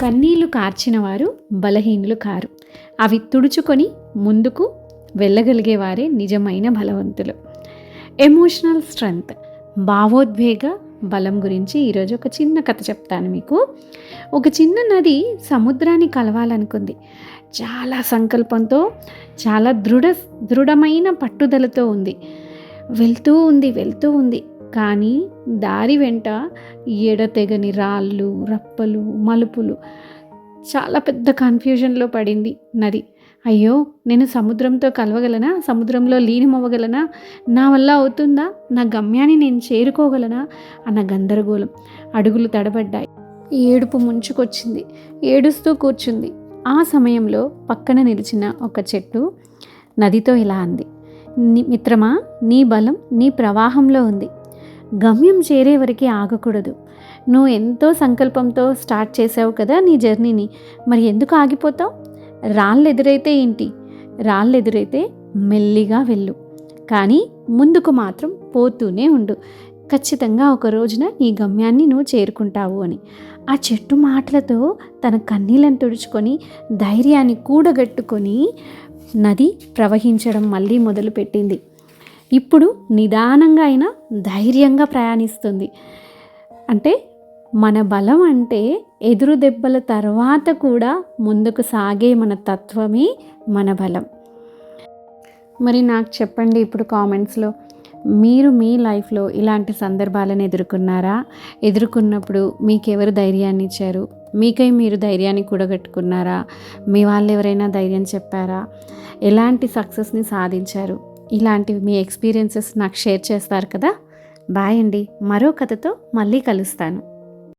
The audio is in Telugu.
కన్నీళ్ళు కార్చినవారు బలహీనులు కారు. అవి తుడుచుకొని ముందుకు వెళ్ళగలిగేవారే నిజమైన బలవంతులు. Emotional strength. భావోద్వేగ బలం గురించి ఈరోజు ఒక చిన్న కథ చెప్తాను మీకు. ఒక చిన్న నది సముద్రాన్ని కలవాలనుకుంది. చాలా సంకల్పంతో చాలా దృఢ దృఢమైన పట్టుదలతో ఉంది. వెళ్తూ ఉంది వెళ్తూ ఉంది. కానీ దారి వెంట ఎడతెగని రాళ్ళు రప్పలు మలుపులు. చాలా పెద్ద కన్ఫ్యూజన్లో పడింది నది. అయ్యో నేను సముద్రంతో కలవగలనా? సముద్రంలో లీనమవ్వగలనా? నా వల్ల అవుతుందా? నా గమ్యాన్ని నేను చేరుకోగలనా? అన్న గందరగోళం అడుగులు తడబడ్డాయి. ఏడుపు ముంచుకొచ్చింది. ఏడుస్తూ కూర్చుంది. ఆ సమయంలో పక్కన నిలిచిన ఒక చెట్టు నదితో ఇలా అంది. మిత్రమా నీ బలం నీ ప్రవాహంలో ఉంది. గమ్యం చేరే వరకు ఆగకూడదు. నువ్వు ఎంతో సంకల్పంతో స్టార్ట్ చేసావు కదా నీ జర్నీని. మరి ఎందుకు ఆగిపోతావు? రాళ్ళు ఎదురైతే ఏంటి? రాళ్ళు ఎదురైతే మెల్లిగా వెళ్ళు. కానీ ముందుకు మాత్రం పోతూనే ఉండు. ఖచ్చితంగా ఒక రోజున నీ గమ్యాన్ని నువ్వు చేరుకుంటావు అని. ఆ చెట్టు మాటలతో తన కన్నీళ్ళని తుడుచుకొని ధైర్యాన్ని కూడగట్టుకొని నది ప్రవహించడం మళ్ళీ మొదలుపెట్టింది. ఇప్పుడు నిదానంగా అయినా ధైర్యంగా ప్రయాణిస్తుంది. అంటే మన బలం అంటే ఎదురు దెబ్బల తర్వాత కూడా ముందుకు సాగే మన తత్వమే మన బలం. మరి నాకు చెప్పండి ఇప్పుడు కామెంట్స్లో మీరు మీ లైఫ్లో ఇలాంటి సందర్భాలను ఎదుర్కొన్నారా? ఎదుర్కొన్నప్పుడు మీకు ఎవరు ధైర్యాన్ని ఇచ్చారు? మీకై మీరు ధైర్యాన్ని కూడగట్టుకున్నారా? మీ వాళ్ళు ఎవరైనా ధైర్యం చెప్పారా? ఎలాంటి సక్సెస్ని సాధించారు? ఇలాంటివి మీ ఎక్స్పీరియన్సెస్ నాకు షేర్ చేస్తారు కదా. బాయ్ అండి. మరో కథతో మళ్ళీ కలుస్తాను.